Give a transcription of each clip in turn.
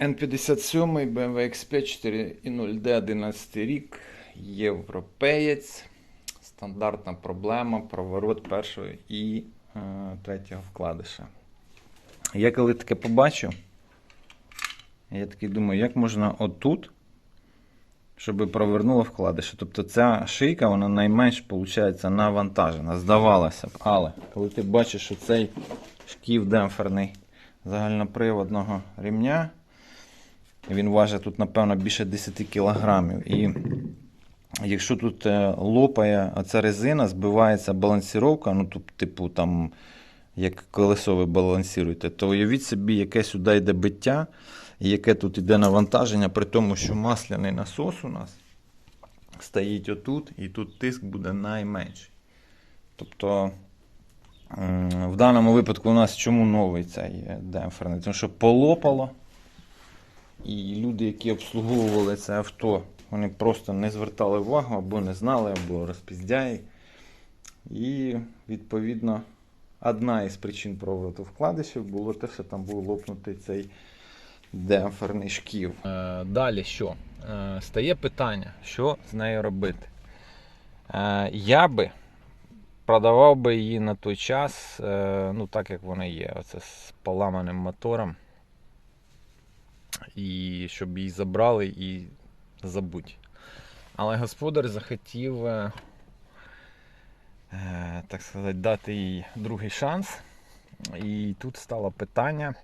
N57 BMW X5 4.0D 11 рік, європеєць, стандартна проблема, проворот першого і е, третього вкладиша. Я коли таке побачив, я такий думаю, як можна отут, щоб провернуло вкладиша. Тобто ця шийка, вона найменш, виходить, навантажена, здавалося б. Але коли ти бачиш, що цей шків демпферний загальноприводного рівня, він важить тут, напевно, більше 10 кілограмів. І якщо тут е, лопає оця резина, збивається балансіровка, ну, тут, типу, там, як колесо ви балансуєте, то уявіть собі, яке сюди йде биття, і яке тут йде навантаження, при тому, що масляний насос у нас стоїть отут, і тут тиск буде найменший. Тобто, в даному випадку у нас чому новий цей е, демпферний? Тому що полопало. І люди, які обслуговували це авто, вони просто не звертали увагу або не знали, або розпіздяї. І, відповідно, одна із причин провороту вкладишів було те, що там був лопнутий цей демпферний шків. Е, далі що? Е, стає питання, що з нею робити. Е, я би продавав би її на той час, ну так як вона є, оце з поламаним мотором і щоб її забрали і забудь. Але господар захотів, е, е, так сказати, дати їй другий шанс. І тут стало питання,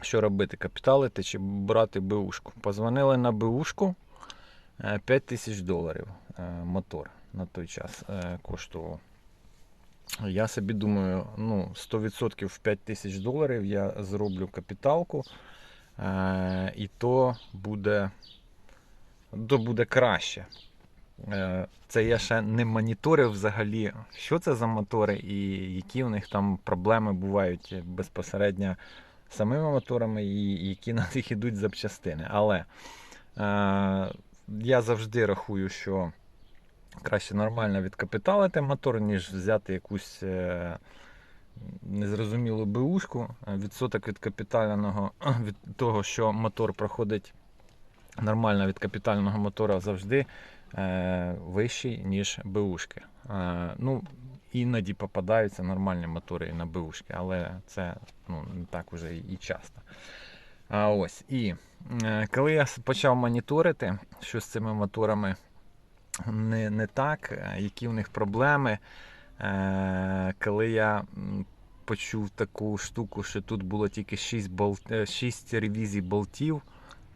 що робити, капіталити чи брати БУшку. Позвонили на БУшку 5 тисяч доларів е, мотор на той час е, коштував. Я собі думаю, ну, 100% в 5 тисяч доларів я зроблю капіталку. Е, і то буде, то буде краще. Е, Це я ще не моніторив взагалі, що це за мотори і які у них там проблеми бувають безпосередньо самими моторами, і які на них йдуть запчастини. Але е, я завжди рахую, що краще нормально відкапіталити мотор, ніж взяти якусь. Е, незрозумілу БУшку, відсоток від капітального від того, що мотор проходить нормально від капітального мотора завжди е, вищий, ніж БУшки. Е, ну, іноді попадаються нормальні мотори і на БУшки, але це ну, не так уже і часто. А ось, І е, коли я почав моніторити, що з цими моторами не, не так, е, які в них проблеми. Е, коли я почув таку штуку, що тут було тільки 6, болт, 6 ревізій болтів,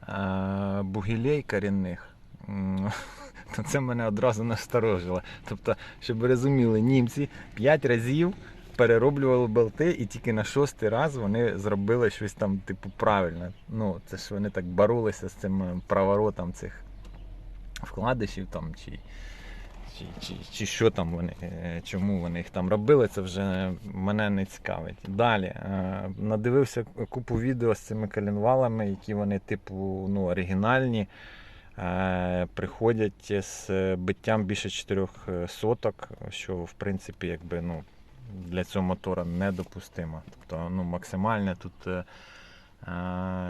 е, бугілей корінних, то це мене одразу насторожило. Тобто, щоб ви розуміли, німці 5 разів перероблювали болти, і тільки на шостий раз вони зробили щось там, типу, правильне. Ну, це ж вони так боролися з цим е, проворотом цих вкладишів там чи чи, чи, чи що там вони, е, чому вони їх там робили, це вже мене не цікавить. Далі е, надивився купу відео з цими коленвалами, які вони, типу, ну, оригінальні. Е, Приходять з биттям більше 4 соток, що в принципі якби, ну, для цього мотора недопустимо. Тобто ну, максимальне тут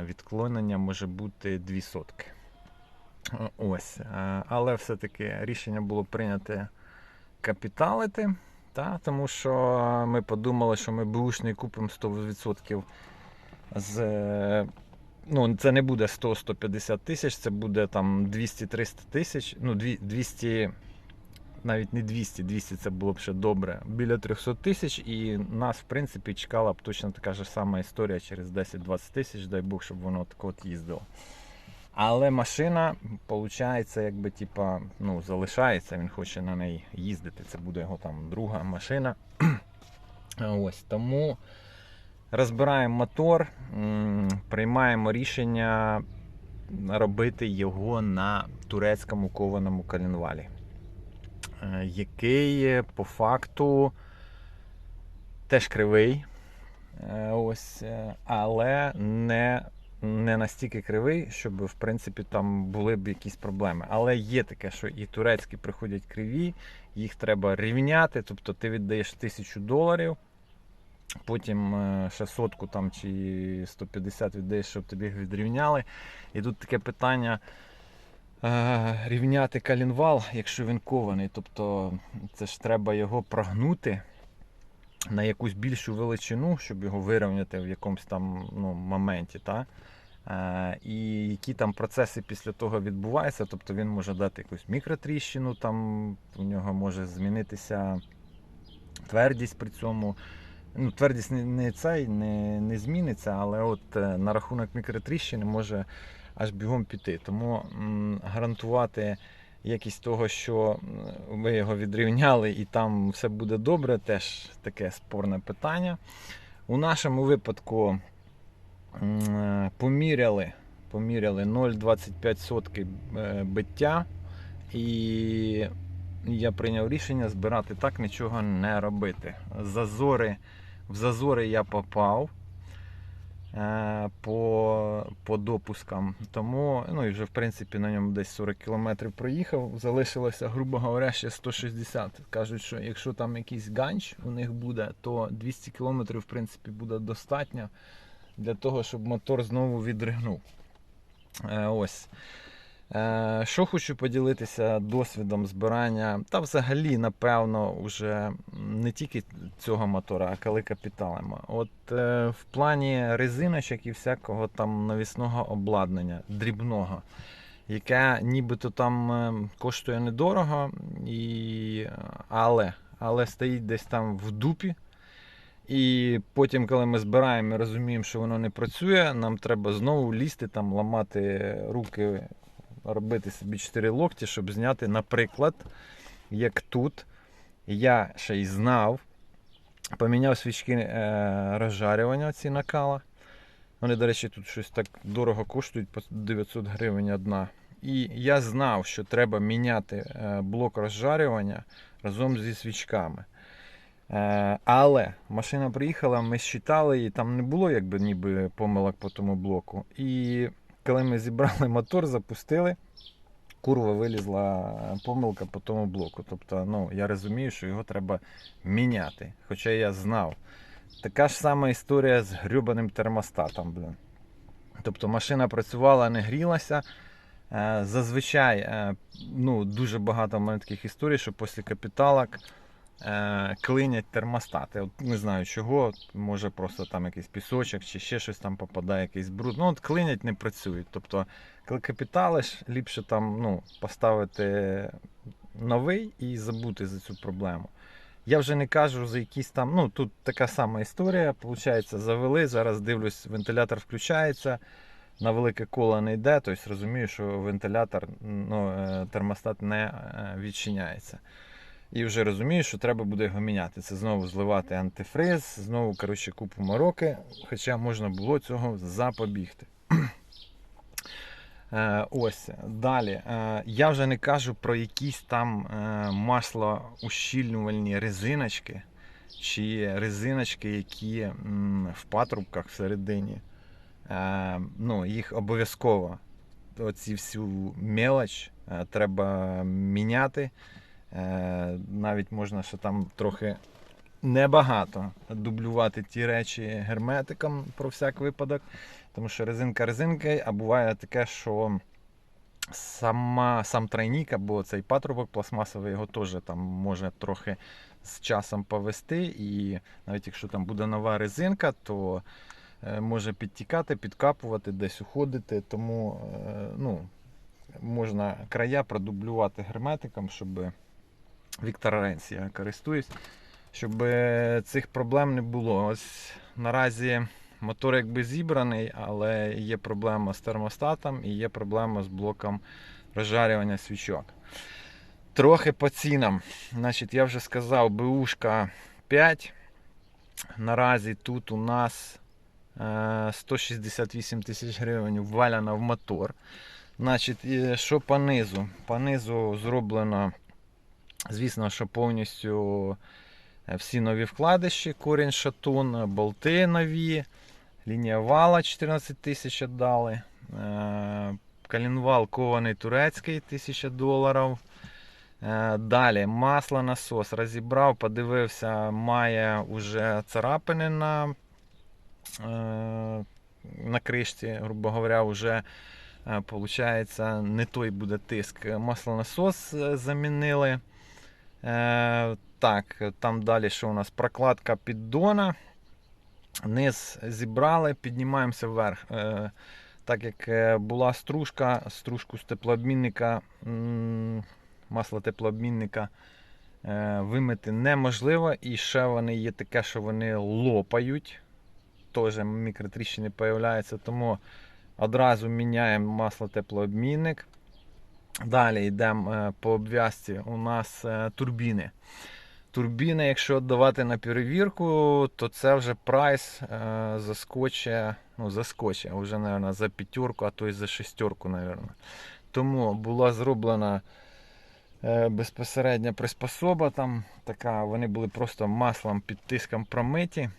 відклонення може бути 2 сотки. Ось. е, Але все-таки рішення було прийняте капіталити, та, тому що ми подумали, що ми бушний купимо 100% з. Ну, це не буде 100-150 тисяч, це буде там 200-300 тисяч. Ну, 200, навіть не 200, 200 це було б ще добре. Біля 300 тисяч, і нас, в принципі, чекала б точно така ж сама історія через 10-20 тисяч, дай Бог, щоб воно так от їздило. Але машина, виходить, якби типа, ну, залишається, він хоче на неї їздити. Це буде його там друга машина. Ось тому розбираємо мотор, приймаємо рішення робити його на турецькому кованому коленвалі, е, який по факту теж кривий. Е, Ось, е, але не не настільки кривий, щоб в принципі там були б якісь проблеми. Але є таке, що і турецькі приходять криві, їх треба рівняти. Тобто ти віддаєш тисячу доларів Потім е, ще сотку там чи 150 віддаєш, щоб тобі їх відрівняли. І тут таке питання е, рівняти калінвал, якщо він кований. Тобто це ж треба його прогнути на якусь більшу величину, щоб його вирівняти в якомусь там ну, моменті. Та? Е, і які там процеси після того відбуваються. Тобто він може дати якусь мікротріщину, там у нього може змінитися твердість при цьому. Ну, твердість не, цей не, не зміниться, але от е, на рахунок мікротріщини може аж бігом піти. Тому м, гарантувати якість того, що ви його відрівняли і там все буде добре, теж таке спорне питання. У нашому випадку поміряли, поміряли 0,25 сотки е, биття, і я прийняв рішення збирати так, нічого не робити. Зазори, в зазори я попав е, по, по допускам. Тому, ну і вже в принципі на ньому десь 40 км проїхав. Залишилося, грубо говоря, ще 160. Кажуть, що якщо там якийсь ганч у них буде, то 200 км в принципі буде достатньо для того, щоб мотор знову відригнув. Е, ось. Е, Що хочу поділитися досвідом збирання, та взагалі, напевно, вже не тільки цього мотора, а коли капіталами. От е, в плані резиночок і всякого там навісного обладнання, дрібного, яке нібито там коштує недорого, і... але, але стоїть десь там в дупі. І потім, коли ми збираємо і розуміємо, що воно не працює, нам треба знову лізти, там, ламати руки, робити собі 4 локті, щоб зняти, наприклад, як тут. Я ще й знав, поміняв свічки е, розжарювання ці накала. Вони, до речі, тут щось так дорого коштують, по 900 гривень одна. І я знав, що треба міняти е, блок розжарювання разом зі свічками. Е, Але машина приїхала, ми считали її, там не було якби ніби помилок по тому блоку. І коли ми зібрали мотор, запустили, курва вилізла помилка по тому блоку. Тобто, ну, я розумію, що його треба міняти. Хоча я знав. Така ж сама історія з грюбаним термостатом. Блин. Тобто машина працювала, не грілася. Е, Зазвичай е, ну, дуже багато в мене таких історій, що після капіталок клинять термостати. От не знаю чого, може просто там якийсь пісочок чи ще щось там попадає, якийсь бруд. Ну от клинять не працюють. Тобто, капіталиш, ліпше там ну, поставити новий і забути за цю проблему. Я вже не кажу за якісь там, ну тут така сама історія. Получається, завели. Зараз дивлюсь, вентилятор включається. На велике коло не йде, тобто розумію, що вентилятор, ну, е, термостат не е, відчиняється. І вже розумію, що треба буде його міняти. Це знову зливати антифриз, знову коротше, купу мороки, хоча можна було цього запобігти. Е, Ось далі. Е, Я вже не кажу про якісь там е, маслоущільнювальні резиночки, чи резиночки, які в патрубках всередині. Ну, їх обов'язково оці всю мелоч треба міняти. Е, Навіть можна ще там трохи небагато дублювати ті речі герметиком про всяк випадок. Тому що резинка резинкою, а буває таке, що сама, сам тройник або цей патрубок пластмасовий його теж там може трохи з часом повести. І навіть якщо там буде нова резинка, то е, може підтікати, підкапувати, десь уходити. Тому е, ну, можна края продублювати герметиком, щоб Віктор Ренс я користуюсь, щоб е, цих проблем не було. Ось наразі мотор якби зібраний, але є проблема з термостатом і є проблема з блоком розжарювання свічок. Трохи по цінам. Значить, я вже сказав, БУшка 5. Наразі тут у нас е, 168 тисяч гривень вваляна в мотор. Значить, що по низу? По низу зроблено, звісно, що повністю е, всі нові вкладиші, корінь шатун, болти нові, лінія вала 14 тисяч дали. Калінвал кований турецький 1000 доларів. Е, Далі масло насос розібрав, подивився, має вже царапини на, е, на кришці, грубо говоря, вже е, получається, не той буде тиск. Маслонасос е, замінили. Е, Так, там далі що у нас прокладка піддона. Низ зібрали, піднімаємося вверх. Е, Так як е, була стружка, стружку з теплообмінника, м, масла теплообмінника вимити неможливо. І ще вони є таке, що вони лопають. Теж мікротріщини появляються, тому одразу міняємо масло теплообмінник. Далі йдемо е, по обв'язці. У нас е, турбіни. Турбіни, якщо давати на перевірку, то це вже прайс е, заскоче, ну, заскоче, вже, мабуть, за п'ятерку, а то й за шестерку, мабуть. Тому була зроблена безпосередня приспособа там така, вони були просто маслом під тиском промиті,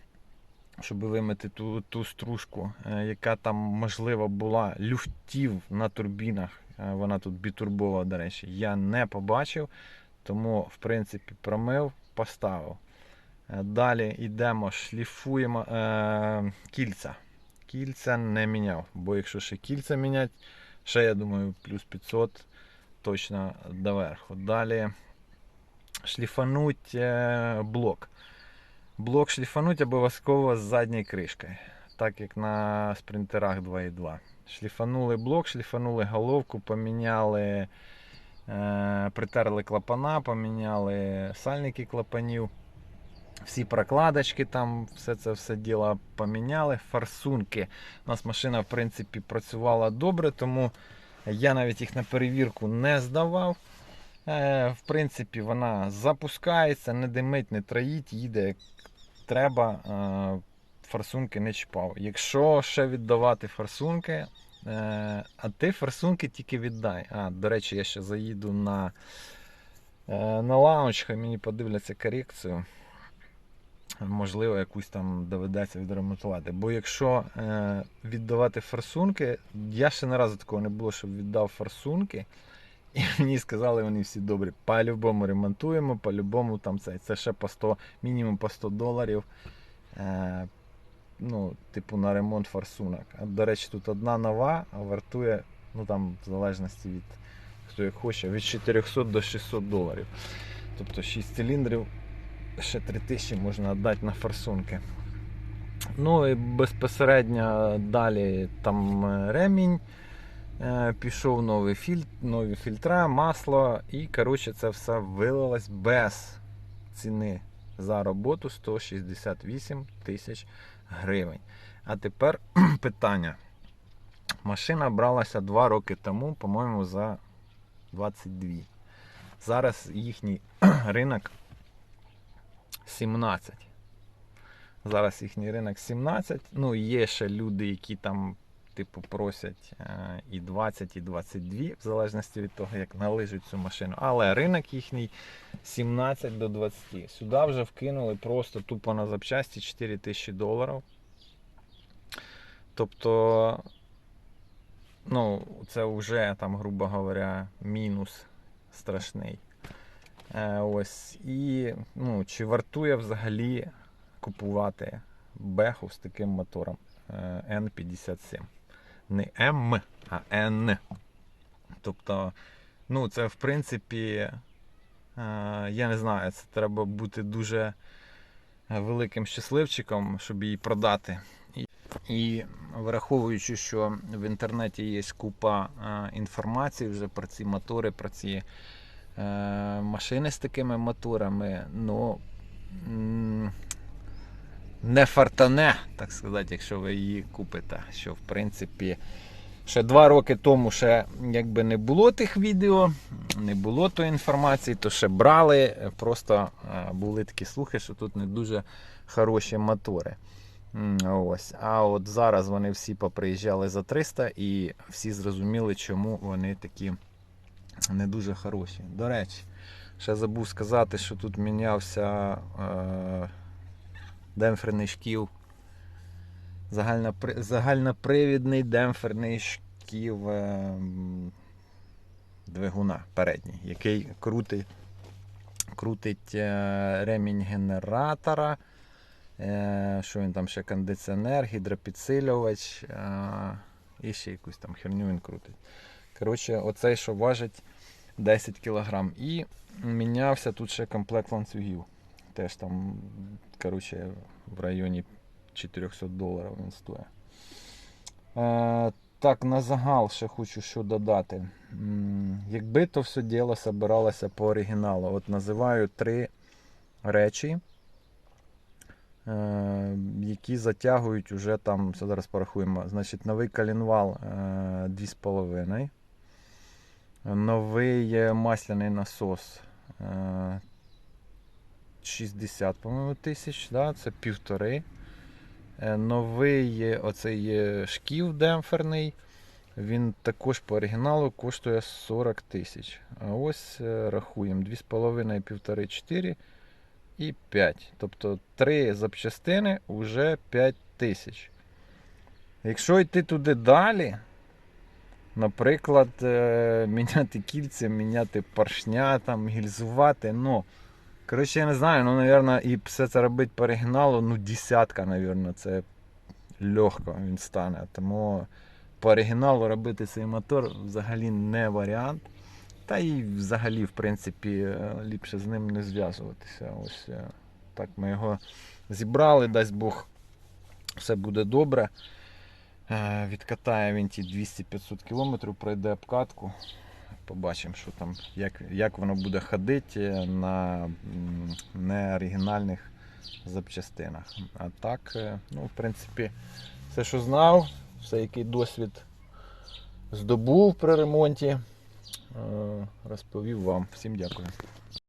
щоб вимити ту, ту стружку, яка там, можливо, була люфтів на турбінах. Е, Вона тут бітурбова, до речі, я не побачив. Тому, в принципі, промив, поставив. Е, Далі йдемо, шліфуємо е, кільця. Кільця не міняв, бо якщо ще кільця міняти, ще я думаю, плюс 500 точно доверху. Далі шліфануть е, блок. Блок шліфануть обов'язково з задньою кришкою, так як на спринтерах 2.2. Шліфанули блок, шліфанули головку, поміняли. Е, притерли клапана, поміняли сальники клапанів, всі прокладочки там, все це все діло поміняли. Форсунки. У нас машина, в принципі, працювала добре, тому я навіть їх на перевірку не здавав. Е, В принципі, вона запускається, не димить, не троїть, їде як треба. Форсунки не чіпав. Якщо ще віддавати форсунки, Е, а ти форсунки тільки віддай. А, до речі, я ще заїду на е, на лаунч, хай мені подивляться корекцію. Можливо, якусь там доведеться відремонтувати. Бо якщо е, віддавати форсунки, я ще не разу такого не було, щоб віддав форсунки. І мені сказали, вони всі добрі. По-любому ремонтуємо, по-любому там це. Це ще по 100, мінімум по 100 доларів. Е, ну, типу на ремонт форсунок. До речі, тут одна нова, вартує, ну там, в залежності від хто як хоче, від 400 до 600 доларів. Тобто 6 циліндрів, ще 3000 можна віддати на форсунки. Ну і безпосередньо далі там е, ремінь. е, Пішов новий фільтр, нові фільтра, масло, і коротше, це все вилилось без ціни за роботу 168 тисяч гривень. А тепер питання. Машина бралася 2 роки тому, по-моєму, за 22. Зараз їхній ринок 17. Зараз їхній ринок 17. Ну, є ще люди, які там, типу, просять е, і 20, і 22, в залежності від того, як належить цю машину. Але ринок їхній 17 до 20. Сюди вже вкинули просто тупо на запчасті 4 тисячі доларів. Тобто, ну, це вже там, грубо говоря, мінус страшний. Е, ось. І ну, чи вартує взагалі купувати беху з таким мотором е, N57? Не М, а N. Тобто, ну, це в принципі, е, я не знаю, це треба бути дуже великим щасливчиком, щоб її продати. І, враховуючи, що в інтернеті є купа е, інформації вже про ці мотори, про ці е, машини з такими моторами, ну не фартане, так сказати, якщо ви її купите. Що в принципі ще два роки тому ще якби не було тих відео, не було тої інформації, то ще брали. Просто е, були такі слухи, що тут не дуже хороші мотори. Ось. А от зараз вони всі поприїжджали за 300 і всі зрозуміли, чому вони такі не дуже хороші. До речі, ще забув сказати, що тут мінявся е, демпферний. Загальнопри- Загальнопривідний демпферний шків е, двигуна передній, який крутить, крутить е, ремінь генератора. Е, що він там ще кондиціонер, гідропідсилювач е, і ще якусь там херню він крутить. Коротше, оцей, що важить 10 кг. І мінявся тут ще комплект ланцюгів. Теж там, коротше, в районі 400 доларів він стоїть. Е, так, на загал ще хочу що додати. Якби то все діло собиралося по оригіналу, от називаю три речі, е, які затягують уже там, все зараз порахуємо. Значить, новий колінвал е, 2,5. Новий масляний насос е, 60, по-моєму, тисяч, да? це півтори. Е, Новий оцей шків демпферний. Він також по оригіналу коштує 40 тисяч. А ось е, рахуємо 2,5, 1,5, 4 і 5. Тобто 3 запчастини вже 5 тисяч. Якщо йти туди далі, наприклад, е, міняти кільця, міняти поршня, там, гільзувати, ну. Коротше, я не знаю, ну, напевно, і все це робити по оригіналу, ну, десятка, напевно, це легко він стане. Тому по оригіналу робити цей мотор взагалі не варіант. Та і взагалі, в принципі, е, ліпше з ним не зв'язуватися. Ось е, так ми його зібрали, дасть Бог, все буде добре. Е, Відкатає він ті 200-500 км, пройде обкатку. Побачимо, що там, як, як воно буде ходити на неоригінальних запчастинах. А так, е, ну, в принципі, все, що знав, все, який досвід здобув при ремонті, е, розповів вам. Всім дякую.